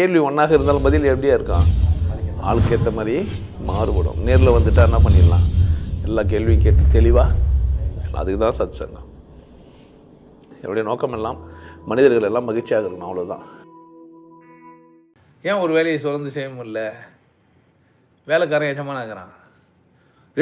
கேள்வி ஒன்றாக இருந்தாலும் பதில் எப்படியா இருக்கான் ஆளுக்கு ஏற்ற மாதிரி மாறுபடும். நேரில் வந்துட்டா என்ன பண்ணிடலாம்? எல்லா கேள்வியும் கேட்டு தெளிவாக அதுக்கு தான் சத் சங்கம் என்னுடைய நோக்கம் எல்லாம் மனிதர்கள் எல்லாம் மகிழ்ச்சியாக இருக்கணும் அவ்வளோதான் ஏன் ஒரு வேலையை சுரந்து செய்ய முடியல? வேலைக்காரன் எஜமான இருக்கிறான்.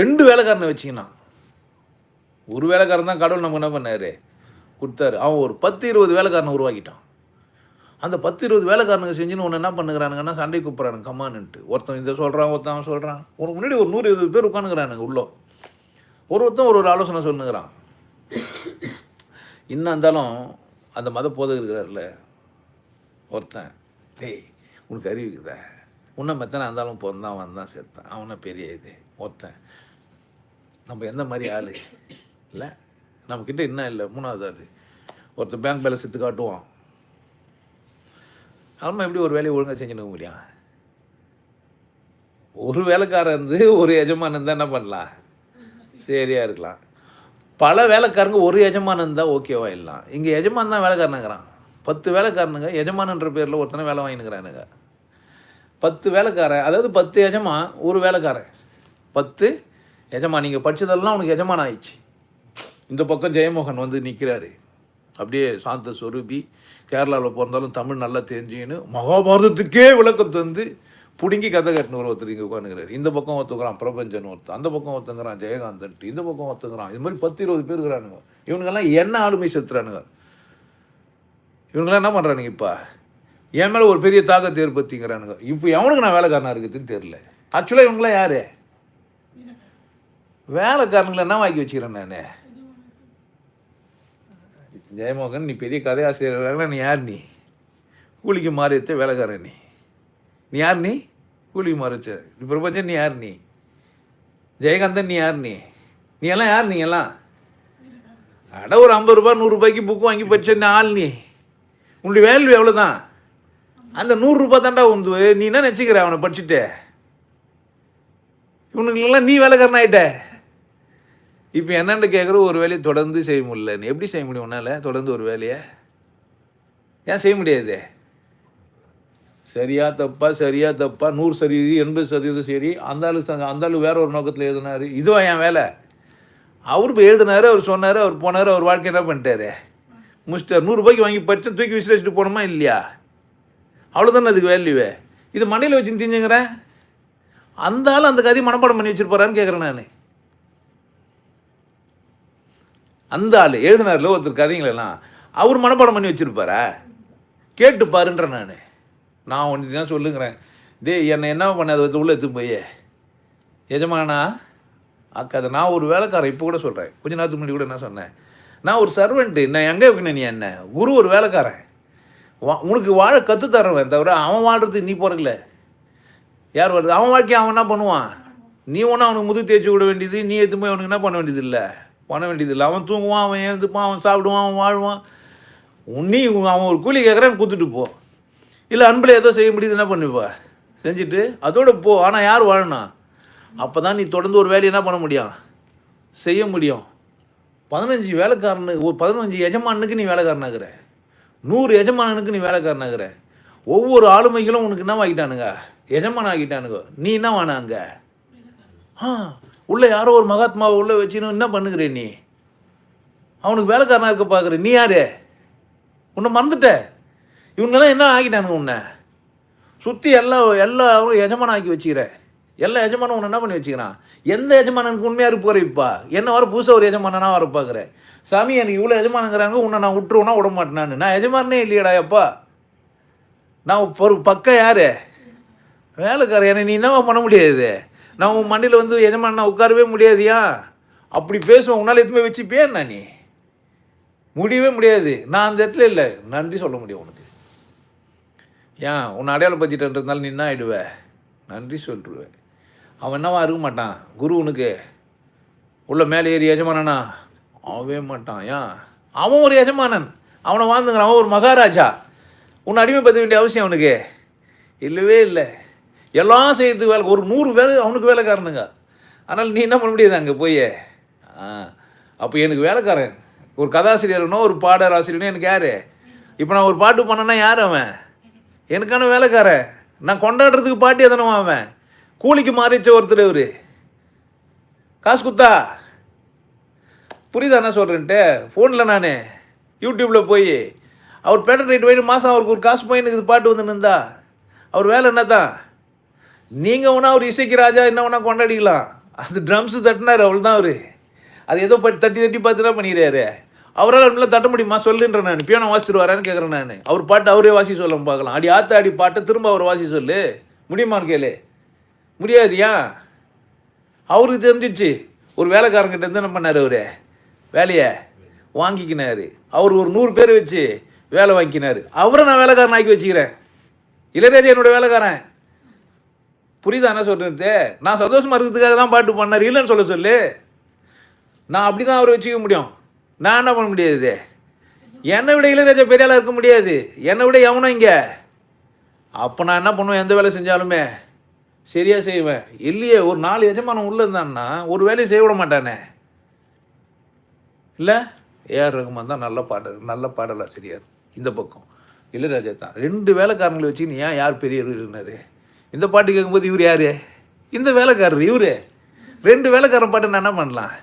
ரெண்டு வேலைக்காரனை வச்சுக்கினான். ஒரு வேலைக்காரன் தான் கடவுள் நமக்கு என்ன பண்ணார்? கொடுத்தாரு. அவன் ஒரு பத்து இருபது வேலைக்காரனை உருவாக்கிட்டான். அந்த பத்து இருபது வேலைக்காரனுங்க செஞ்சுன்னு ஒன்று என்ன பண்ணுகிறானுங்கன்னா சண்டை கூப்பிட்றானுங்க. கம்மான்னுட்டு ஒருத்தன் இதை சொல்கிறான் ஒருத்தன் சொல்கிறான் உனக்கு முன்னாடி ஒரு நூறு இருபது பேர் உட்காந்துக்கிறானுங்க உள்ளோ. ஒரு ஒருத்தன் ஒரு ஒரு ஆலோசனை சொல்லுங்கிறான் இன்னும் இருந்தாலும் அந்த மத போதகர் இருக்கிறார்ல ஒருத்தன் டேய் உனக்கு அறிவிக்குதா உன்னை மெத்தனை இருந்தாலும் பிறந்தான் வந்தான் சேர்த்தான் அவனை பெரிய இது? ஒருத்தன் நம்ம எந்த மாதிரி ஆள்? இல்லை நம்மக்கிட்ட இன்னும் இல்லை. மூணாவது ஆள். ஒருத்தன் பேங்க் பேலன்ஸ் எடுத்து காட்டுவான். நம்ம எப்படி ஒரு வேலையை ஒழுங்காக செஞ்சுன்னு முடியும் ஒரு வேலைக்காரன் இருந்து ஒரு எஜமானன் தான் என்ன பண்ணலாம்? சரியாக இருக்கலாம். பல வேலைக்காரங்க ஒரு எஜமானன் இருந்தால் ஓகேவா இல்லாம் இங்கே எஜமான் தான் வேலைக்காரனுங்கிறான். பத்து வேலைக்காரனுங்க எஜமானன்ற பேரில் ஒருத்தனை வேலை வாங்கினுக்கிறானுங்க பத்து வேலைக்காரன் அதாவது பத்து எஜமான் ஒரு வேலைக்காரன். பத்து எஜமான் நீங்கள் படிச்சதெல்லாம் உனக்கு எஜமான் ஆயிடுச்சு இந்த பக்கம் ஜெயமோகன் வந்து நிற்கிறாரு அப்படியே சாந்த சொரூபி கேரளாவில் பிறந்தாலும் தமிழ் நல்லா தெரிஞ்சுக்கின்னு மகாபாரதத்துக்கே விளக்கம் தந்து பிடுங்கி கதை கட்டின ஒருத்தர் இங்கே உட்காந்துக்கிறாரு இந்த பக்கம் ஒருத்தங்கிறான் பிரபஞ்சன் ஒருத்தன் அந்த பக்கம் ஒருத்தங்கிறான் ஜெயகாந்தன்ட்டு இந்த பக்கம் ஒருத்தங்கிறான். இது மாதிரி பத்து இருபது பேர் இருக்கிறானுங்க. இவனுங்கெல்லாம் என்ன ஆளுமை செலுத்துறானுங்க? இவங்கெல்லாம் என்ன பண்ணுறானுங்க இப்போ? என் மேலே ஒரு பெரிய தாக்கத்தை ஏற்படுத்திங்கிறானுங்க. இப்போ எவனுக்கு நான் வேலைக்காரனா இருக்குதுன்னு தெரில ஆக்சுவலாக இவங்களாம் யார்? வேலைக்காரனுங்களை என்ன வாங்கி வச்சுக்கிறேன் நான்? ஜெயமோகன் நீ பெரிய கதையாசிரியர் நீ யார் நீ? கூலிக்கு மாறி வச்ச வேலைக்காரன் நீ. நீ யார் நீ? கூலிக்கு மாறி வச்ச நீ பிரபஞ்சன் நீ யார் நீ? ஜெயகாந்தன் நீ யார் நீ? நீ எல்லாம் யார் நீ எல்லாம்? அட ஒரு ஐம்பது ரூபா நூறுரூபாய்க்கு புக்கு வாங்கி படிச்ச ஆள் நீ? உன்னுடைய வேல்யூ எவ்வளோ தான் அந்த நூறுரூபா தாண்டா உந்து நீ என்ன நினச்சிக்கிற அவனை படிச்சுட்டு? இவனுங்களெல்லாம் நீ வேலைக்காரன் ஆகிட்டே இப்போ என்னென்னு கேட்குற ஒரு வேலையை தொடர்ந்து செய்ய முடியல. நீ எப்படி செய்ய முடியும் உன்னால்? தொடர்ந்து ஒரு வேலையை? ஏன் செய்ய முடியாது? சரியா தப்பா சரியா தப்பா நூறு சரி எண்பது சதவீதம் சரி. அந்த ஆளு அந்த ஆளு வேற ஒரு நோக்கத்தில் எழுதினாரு. இதுவா என் வேலை? அவர் இப்போ எழுதினார் அவர் சொன்னார் அவர் போனார் அவர் வாழ்க்கை என்ன பண்ணிட்டாரு? முடிச்சிட்டார் நூறுரூபாய்க்கு வாங்கி படித்து தூக்கி விசிலிச்சிட்டு போகணுமா இல்லையா? அவ்வளோதானே அதுக்கு வேல்யூவே இது மண்டையில் வச்சு தெரிஞ்சுங்கிறேன் அந்த ஆள் அந்த கதையை மனப்பாடம் பண்ணி வச்சுருப்பாரான்னு கேட்குறேன் நான். அந்த ஆள் எழுதினார்ல ஒருத்தர் கதைங்களெல்லாம் அவர் மனப்பாடம் பண்ணி வச்சுருப்பாரா? கேட்டு பாருன்ற நான். நான் ஒன்று தான் சொல்லுங்கிறேன். டேய் என்னை என்ன பண்ண அதை வந்து உள்ளே எடுத்து போய். எஜமானா அக்கா அதை நான் ஒரு வேலைக்காரன் இப்போ கூட சொல்கிறேன் கொஞ்ச நேரத்துக்கு முன்னாடி கூட என்ன சொன்னேன். நான் ஒரு சர்வெண்ட்டு நான் எங்கே வைக்கணும் நீ என்ன? குரு ஒரு வேலைக்காரன். வா- உனக்கு வாழ கற்று தவிர அவன் வாழ்றதுக்கு நீ பிறக்கல யார் வருது? அவன் வாழ்க்கையை அவன் என்ன பண்ணுவான்? நீ ஒன்றும் அவனுக்கு முது தேய்ச்சி விட வேண்டியது நீ எடுத்து போய் அவனுக்கு என்ன பண்ண வேண்டியது இல்லை? பண்ண வேண்டியது இல்லை. அவன் தூங்குவான் அவன் எழுந்துப்பான் அவன் சாப்பிடுவான் அவன் வாழ்வான். உன்னி அவன் ஒரு கூலி கேட்குறான்னு கொடுத்துட்டு போ. இல்லை அன்பில் ஏதோ செய்ய முடியுது என்ன பண்ணுப்பா செஞ்சுட்டு அதோட போ. ஆனால் யார் வாழணும்? அப்போ தான் நீ தொடர்ந்து ஒரு வேலையை என்ன பண்ண முடியும்? செய்ய முடியும். பதினஞ்சு வேலைக்காரனு ஒரு பதினஞ்சு எஜமானுக்கு நீ வேலைக்காரனாகிற. நூறு எஜமானனுக்கு நீ வேலைக்காரனாகிற. ஒவ்வொரு ஆளுமைகளும் உனக்கு என்ன ஆகிட்டானுங்க எஜமான ஆகிட்டானுங்க நீ என்ன வானாங்க ஆ. உள்ளே யாரோ ஒரு மகாத்மாவை உள்ளே வச்சுன்னு என்ன பண்ணுகிற நீ? அவனுக்கு வேலைக்காரனாக இருக்க பார்க்குற நீ யார்? உன்னை மறந்துட்ட. இவங்கெல்லாம் என்ன ஆகிட்டானுங்க உன்னை? சுற்றி எல்லா எல்லாரும் எஜமான ஆக்கி வச்சுக்கிற. எல்லா எஜமானும் உன்னை என்ன பண்ணி வச்சுக்கிறான்? எந்த எஜமானனுக்கு உண்மையாக இருப்பார் குறைப்பா என்ன வர புதுசாக ஒரு எஜமானனாக வர பார்க்குற சாமி எனக்கு இவ்வளோ எஜமானங்கிறாங்க உன்னை நான் விட்டுருவோன்னா விட மாட்டேனான்னு. நான் எஜமானே இல்லையடா அப்பா. நான் இப்போ ஒரு பக்கம் யார்? வேலைக்காரன். என்னை நீ என்னவா பண்ண முடியாது? நான் உன் மண்டியில் வந்து எஜமான நான் உட்காரவே முடியாதியா? அப்படி பேசுவேன் உன்னால் எதுவுமே வச்சுப்பே நான் நீ? முடியவே முடியாது. நான் அந்த இடத்துல இல்லை. நன்றி சொல்ல முடியும் உனக்கு. ஏன்? உன்னை அடையாளப்படுத்திட்டன்றதுனால நீ என்ன ஆயிடுவ? நன்றி சொல்லிடுவேன் அவன் என்னவா இருக்க மாட்டான்? குரு உனக்கு. உள்ள மேலே ஏறி எஜமானனா? ஆகவே மாட்டான். ஏன்? அவன் ஒரு எஜமானன். அவனை வாழ்ந்துங்கிறான் அவன் ஒரு மகாராஜா. உன்னை அடிமைப்படுத்த வேண்டிய அவசியம் அவனுக்கு. இல்லவே இல்லை. எல்லாம் செய்யறதுக்கு வேலை ஒரு நூறு வேலை அவனுக்கு வேலைக்காரனுங்க. ஆனால் நீ என்ன பண்ண முடியாது அங்கே போய். ஆ அப்போ எனக்கு வேலைக்காரன் ஒரு கதாசிரியர்னோ ஒரு பாடர் ஆசிரியர்னோ எனக்கு யார்? இப்போ நான் ஒரு பாட்டு பண்ணேன்னா யார் அவன்? எனக்கான வேலைக்காரன். நான் கொண்டாடுறதுக்கு பாட்டி எதனமா அவன் கூலிக்கு மாறிச்ச ஒருத்தர் இவர். காசு குத்தா? புரியுதா என்ன சொல்கிறேன்ட்டு ஃபோனில் நான் யூடியூப்பில் போய் அவர் பேட்டர் ரைட் வாங்கி மாதம் அவருக்கு ஒரு காசு போய் எனக்கு பாட்டு வந்து நின்றா அவர் வேலை என்ன தான் நீங்கள் வேணா அவர் இசைக்கு ராஜா என்ன வேணா கொண்டாடிக்கலாம். அது ட்ரம்ஸு தட்டினார் அவள் தான் அவர். அது ஏதோ பட் தட்டி தட்டி பார்த்து தான் பண்ணிடுறாரு அவரால் அப்படிலாம் தட்ட முடியுமா? சொல்லுன்றேன் நான். பியானோ வாசிட்டு வரான்னு கேட்குறேன் நான். அவர் பாட்டு அவரே வாசி சொல்ல பார்க்கலாம். அடி ஆத்த அடி பாட்டை திரும்ப அவர் வாசி சொல்லு. முடியுமான்னு கேளு. முடியாதியா? அவருக்கு தெரிஞ்சிச்சு. ஒரு வேலைக்காரங்கிட்ட என்ன பண்ணார் அவர்? வேலையை வாங்கிக்கினாரு. அவர் ஒரு நூறு பேர் வச்சு வேலை வாங்கிக்கினார். அவரை நான் வேலைக்காரன் ஆக்கி வச்சுக்கிறேன். இளையராஜா என்னோட வேலைக்காரன். புரியுதா என்ன சொல்கிறது நான் சந்தோஷமா இருக்கிறதுக்காக தான் பாட்டு பண்ணேன் இல்லைன்னு சொல்ல சொல்லு. நான் அப்படி தான் அவரை வச்சுக்க முடியும். நான் என்ன பண்ண முடியாது? என்னை விட இளையராஜா பெரியாளாக இருக்க முடியாது. என்னை விட எவனும் இங்கே? அப்போ நான் என்ன பண்ணுவேன்? எந்த வேலை செஞ்சாலுமே சரியாக செய்வேன். இல்லையே ஒரு நாலு எஜமானம் உள்ளே இருந்தான்னா ஒரு வேலையை செய்ய விட மாட்டானே. இல்லை? ஏஆர் ரகுமான் தான் நல்ல பாடல் நல்ல பாடலாசிரியர். இந்த பக்கம். இளையராஜா தான். ரெண்டு வேலைக்காரங்களை வச்சு நீ ஏன் யார் பெரிய இருந்தார் இந்த பாட்டு கேட்கும்போது இவர் யார்? இந்த வேலைக்காரர் இவர். ரெண்டு வேலைக்காரன் பாட்டு நான் என்ன பண்ணலாம்?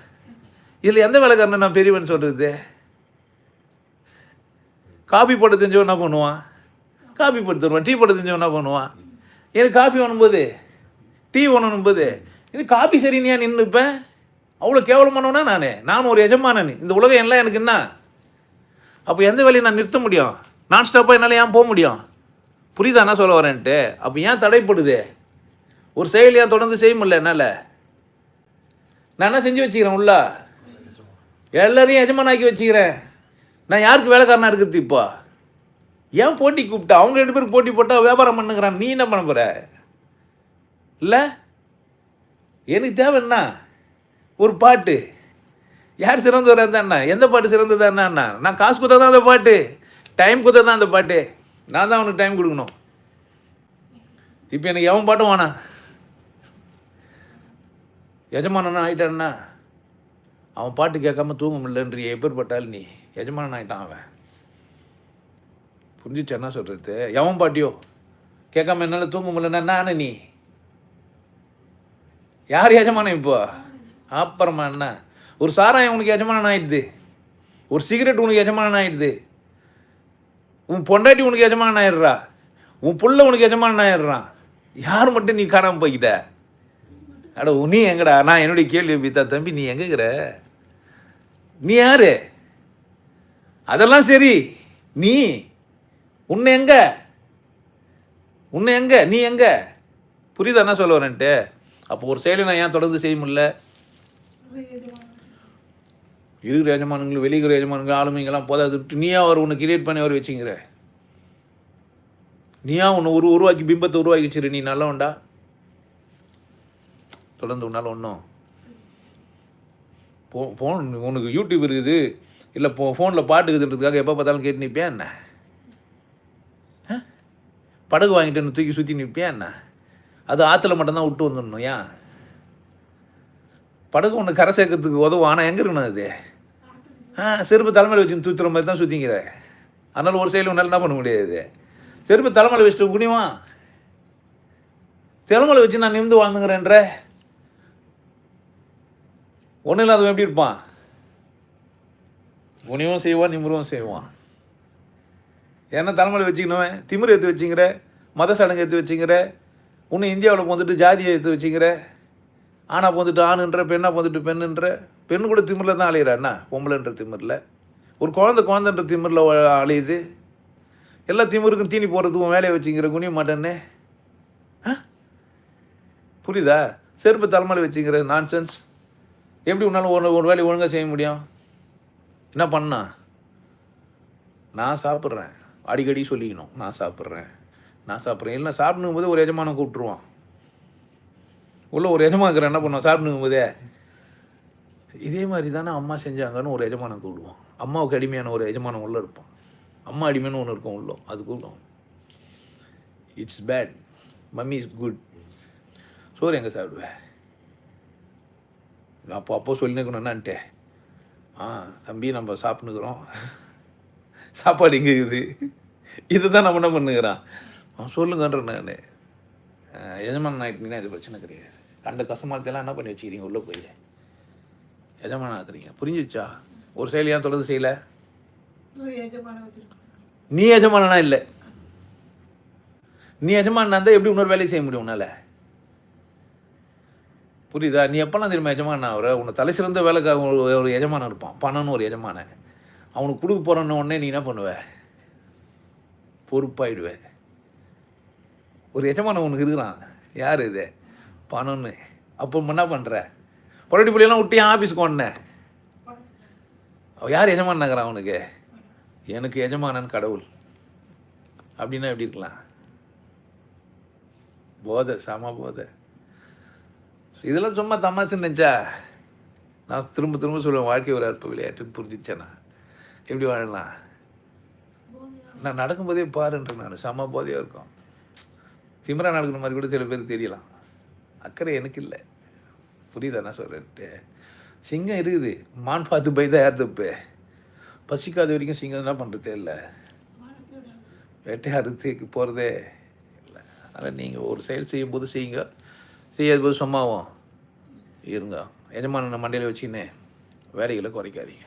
இதில் எந்த வேலைக்காரனை நான் பெரியவன் சொல்கிறது காபி போட்டு தெரிஞ்சவன் என்ன பண்ணுவான்? காபி போட்டு தருவான். டீ போட்டு தெரிஞ்சவன் என்ன பண்ணுவான்? எனக்கு காஃபி வேணும்போது டீ வேணும்போது எனக்கு காபி சரினியா நின்றுப்பேன் அவ்வளோ கேவலமானவனா நான். நான் ஒரு எஜமானன். இந்த உலகம் எல்லாம் எனக்கு என்ன? அப்போ எந்த வேலையை நான் நிறுத்த முடியும். நான் ஸ்டாப்பாக என்னால் ஏன் போக முடியும்? புரியுதா என்ன சொல்ல வரேன்ட்டு? அப்போ ஏன் தடைப்படுது? ஒரு செயல் ஏன் தொடர்ந்து செய்ய முடியல என்னால். நான் என்ன செஞ்சு வச்சுக்கிறேன் உள்ள? எல்லாரையும் எஜமானாக்கி வச்சுக்கிறேன். நான் யாருக்கு வேலைக்காரனாக இருக்கிறது இப்போ? ஏன் போட்டி கூப்பிட்டா? அவங்க ரெண்டு பேரும் போட்டி போட்டால் வியாபாரம் பண்ணுங்கிறான். நீ என்ன பண்ண போகிற இல்லை? எனக்கு தேவை என்ன? ஒரு பாட்டு. யார் சிறந்து இருந்தா எந்த பாட்டு சிறந்ததா என்ன? நான் காசு கொடுத்தா தான் அந்த பாட்டு. டைம் கொடுத்தா தான் அந்த பாட்டு. நான் தான் அவனுக்கு டைம் கொடுக்கணும். இப்போ எனக்கு எவன் பாட்டும் வேணாம் எஜமானனா ஆகிட்டான்னா அவன் பாட்டு கேட்காம தூங்க முடியலன்றிய எப்பேற்பட்டாலும் நீ. எஜமானன் ஆகிட்டான் அவன். புரிஞ்சிச்சு என்ன சொல்கிறது எவன் பாட்டியோ? கேட்காம என்னால் தூங்க முடியலன்னா நானே நீ. யார் எஜமானம் இப்போ? அப்புறமா என்ன? ஒரு சாராயம் உனக்கு எஜமானன் ஆயிடுது. ஒரு சிகரெட் உனக்கு எஜமானன் ஆயிடுது. உன் பொண்டாட்டி உனக்கு எஜமான ஆயிடுறா? உன் புள்ள உனக்கு எஜமான ஆயிடுறான். யார் மட்டும் நீ காணாமல் போய்கிட்ட அட நீ எங்கடா? நான் என்னுடைய கேள்வி பித்தா தம்பி நீ எங்கங்கிற நீ யாரு? அதெல்லாம் சரி. நீ உன்னை எங்க? உன்னை எங்க? நீ எங்க? புரியுதா? என்ன சொல்ல வரேன்ட்டு. அப்போ ஒரு செயலை நான் ஏன் தொடர்ந்து செய்ய முடியல? இருக்கிற எஜமானுங்களும் வெளியிற எஜமானுங்க ஆளுமைங்கெல்லாம் போதாது. விட்டு நீயா அவர் ஒன்று கிரியேட் பண்ணி அவர் வச்சுங்கிற நீயா ஒன்று ஒரு உருவாக்கி பிம்பத்தை உருவாக்கி வச்சிரு? நீ நல்லவன்டா. தொடர்ந்து உன்னால் ஒன்றும் போ ஃபோன் உனக்கு யூடியூப் இருக்குது. இல்லை போ ஃபோனில் பாட்டு இருக்குதுன்றதுக்காக எப்போ பார்த்தாலும் கேட்டு நிற்பியா என்ன? ஆ? படகு வாங்கிட்டு தூக்கி சுற்றி நிற்பியா என்ன? அது ஆற்றுல மட்டும்தான் விட்டு வந்துடணும் ஏன்? படகு ஒன்று கரை சேர்க்கறதுக்கு உதவும் ஆனால் எங்கே இருக்கணும் அது? செருப்பு தலைமையில் வச்சு தூத்துற மாதிரி தான் சுற்றிங்கிற அதனால் ஒரு சைடில் உன்னால் என்ன பண்ண முடியாது. செருப்பு தலைமையில் வச்சுட்டு குனிவா. தலைமையில் வச்சு நான் நிமிந்து வாழ்ந்துங்கிறேன்ற ஒன்றும் இல்லாதவன் எப்படி இருப்பான்? குனிவும் செய்வான் நிமிரவும் செய்வான். என்ன தலைமையில் வச்சுக்கணுவன் திமிர் எடுத்து வச்சுங்கிற மத சடங்கு எடுத்து வச்சுங்கிற இன்னும் இந்தியாவில் வந்துட்டு ஜாதியை எடுத்து வச்சுங்கிற ஆணா போந்துட்டு ஆணுன்ற பெண்ணாக போந்துட்டு பெண்ணுன்ற பெண்ணு கூட திமிரில் தான் அலையிறா பொம்பளைன்ற திமிரில். ஒரு குழந்த குழந்தைன்ற திமிரில் அலையுது. எல்லா திமிருக்கும் தீனி போடுறதுக்கும் வேலையை வச்சுங்கிற குனிய மாட்டேன்னு. ஆ? புரியுதா? செருப்பு தலைமையில் வச்சுங்கிற நான்சென்ஸ் எப்படி உன்னால் ஒரு ஒரு வேலையை ஒழுங்காக செய்ய முடியும்? என்ன பண்ணா? நான் சாப்பிட்றேன். அடிக்கடி சொல்லிக்கணும். நான் சாப்பிட்றேன். நான் சாப்பிட்றேன். இல்லை சாப்பிடுங்கும் போது ஒரு எஜமானம் கூப்பிட்ருவான் உள்ளே ஒரு எஜமானுக்கிற என்ன பண்ணுவோம் சாப்பிடுங்கும் போதே இதே மாதிரி தானே அம்மா செஞ்சாங்கன்னு ஒரு எஜமானம் கூப்பிடுவான் அம்மாவுக்கு அடிமையான ஒரு எஜமானம் உள்ளே இருப்பான். அம்மா அடிமைன்னு ஒன்று இருக்கும் உள்ளோம் அது கூப்பிடும் it's bad mummy is good சோறு எங்கே சாப்பிடுவேன் அப்போ அப்போ சொல்லினுக்கணும்னான்ட்டே ஆ தம்பி நம்ம சாப்பிட்டுக்கிறோம் சாப்பாடு இங்கே இருக்குது? இதை தான் நம்ம என்ன பண்ணுகிறான்? அவன் சொல்லுங்கன்ற நான். எஜமான் ஆகிட்டீங்கன்னா இது பிரச்சனை கிடையாது. கண்ட கசமாலத்தெல்லாம் என்ன பண்ணி வச்சுக்கிறீங்க? உள்ளே போய் எஜமான் ஆக்குறீங்க புரிஞ்சிச்சா ஒரு செயல் ஏன் தொடர்ந்து செய்யலை? நீ எஜமானனா இல்லை? நீ எஜமானா இருந்தால் எப்படி இன்னொரு வேலையை செய்ய முடியும் உன்னால்? புரியுதா? நீ எப்போல்லாம் தெரியுமா எஜமான் ஆகிற? உன்னை தலை சிறந்த வேலைக்காக ஒரு- எஜமானன் இருப்பான். பணம்னு ஒரு எஜமானன். அவனுக்கு கொடுக்க போகிறன்னு உடனே நீ என்ன பண்ணுவ? பொறுப்பாயிடுவ. ஒரு எஜமானன் உனக்கு இருக்கிறான். யார் இது? பணம்னு. அப்போ என்ன பண்ணுற பொரட்டி புள்ளியெல்லாம் விட்டு ஏன் ஆஃபீஸ்க்கு ஒன்ன யார் எஜமானாங்கிறான் அவனுக்கு? எனக்கு எஜமானன் கடவுள். அப்படின்னா எப்படி இருக்கலாம்? போதை சம போதை. இதெல்லாம் சும்மா தமாசுன்னு நினச்சா நான் திரும்ப திரும்ப சொல்லுவேன் வாழ்க்கை ஒரு அற்ப விளையாட்டுன்னு புரிஞ்சிச்சேனா எப்படி வாழலாம்? நான் நடக்கும்போதே பாருன்றேன் நான் சம போதையாக இருக்கும். திமிரா நடக்கிற மாதிரி கூட சில பேர் தெரியலாம். அக்கறை எனக்கு இல்லை. புரியுதா நான் சொல்கிறேன்ட்டு சிங்கம் இருக்குது. மான் பார்த்து பயந்தா தான் தப்பு பசிக்காத வரைக்கும் சிங்கம் என்ன பண்ணுறதே இல்லை. வேட்டையாடுறதுக்கு போகிறதே இல்லை. அதனால் நீங்கள் ஒரு செயல் செய்யும்போது செய்யுங்க. செய்யாத போது சும்மாவும் இருங்க. எஜமான மண்டையில் வச்சுன்னு வேலைகளை குறைக்காதீங்க.